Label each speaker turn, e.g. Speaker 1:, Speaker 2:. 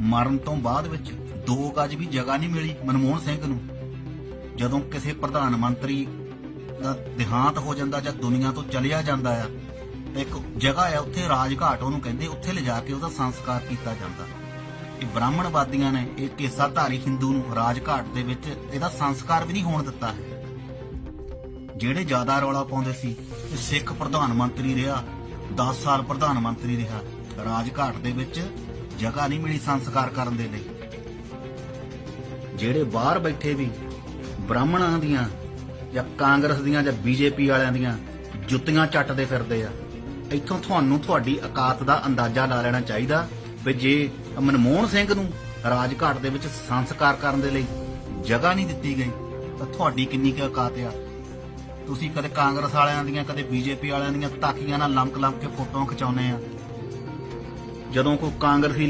Speaker 1: ਮਰਨ ਤੋਂ ਬਾਅਦ ਵਿੱਚ ਦੋ ਗਜ ਵੀ ਜਗ੍ਹਾ ਨਹੀਂ ਮਿਲੀ ਮਨਮੋਹਨ ਸਿੰਘ ਨੂੰ। ਜਦੋਂ ਕਿਸੇ ਪ੍ਰਧਾਨ ਮੰਤਰੀ ਦਾ ਦੇਹਾਂਤ ਹੋ ਜਾਂਦਾ ਜਾਂ ਦੁਨੀਆ ਤੋਂ ਚਲਿਆ ਜਾਂਦਾ ਆ, ਇੱਕ ਜਗ੍ਹਾ ਆ ਉੱਥੇ ਰਾਜਘਾਟ, ਉਹਨੂੰ ਕਹਿੰਦੇ ਉੱਥੇ ਲਿਜਾ ਕੇ ਉਹਦਾ ਸੰਸਕਾਰ ਕੀਤਾ ਜਾਂਦਾ। ਇਹ ਬ੍ਰਾਹਮਣਵਾਦੀਆਂ ਨੇ ਇਹ ਕੇਸਾਧਾਰੀ ਹਿੰਦੂ ਨੂੰ ਰਾਜਘਾਟ ਦੇ ਵਿੱਚ ਇਹਦਾ ਸੰਸਕਾਰ ਵੀ ਨਹੀਂ ਹੋਣ ਦਿੱਤਾ। ਹੈ ਜਿਹੜੇ ਜ਼ਿਆਦਾ ਰੌਲਾ ਪਾਉਂਦੇ ਸੀ ਸਿੱਖ ਪ੍ਰਧਾਨ ਮੰਤਰੀ ਰਿਹਾ 10 ਸਾਲ ਪ੍ਰਧਾਨ ਮੰਤਰੀ ਰਿਹਾ। ਰਾਜਘਾਟ ਦੇ ਵਿੱਚ ਜਗ੍ਹਾ ਨਹੀਂ ਮਿਲੀ ਸੰਸਕਾਰ ਕਰਨ ਦੇ ਲਈ। ਜਿਹੜੇ ਬਾਹਰ ਬੈਠੇ ਵੀ ਬ੍ਰਾਹਮਣਾਂ ਦੀਆਂ ਜਾਂ ਕਾਂਗਰਸ ਦੀਆਂ ਜਾਂ ਬੀਜੇਪੀ ਵਾਲਿਆਂ ਦੀਆਂ ਜੁੱਤੀਆਂ ਚੱਟਦੇ ਫਿਰਦੇ ਆ, ਇੱਥੋਂ ਤੁਹਾਨੂੰ ਤੁਹਾਡੀ ਔਕਾਤ ਦਾ ਅੰਦਾਜ਼ਾ ਲਾ ਲੈਣਾ ਚਾਹੀਦਾ ਵੀ ਜੇ ਮਨਮੋਹਨ ਸਿੰਘ ਨੂੰ ਰਾਜਘਾਟ ਦੇ ਵਿੱਚ ਸੰਸਕਾਰ ਕਰਨ ਦੇ ਲਈ ਜਗ੍ਹਾ ਨਹੀਂ ਦਿੱਤੀ ਗਈ, ਤਾਂ ਤੁਹਾਡੀ ਕਿੰਨੀ ਕੁ ਔਕਾਤ ਆ? ਤੁਸੀਂ ਕਦੇ ਕਾਂਗਰਸ ਵਾਲਿਆਂ ਦੀਆਂ, ਕਦੇ ਬੀਜੇਪੀ ਵਾਲਿਆਂ ਦੀਆਂ ਤਾਕੀਆਂ ਨਾਲ ਲੰਕ ਲੰਕ ਕੇ ਫੋਟੋਆਂ ਖਿਚਾਉਂਦੇ ਆ। ਜਦੋਂ ਕੋਈ ਕਾਂਗਰਸੀ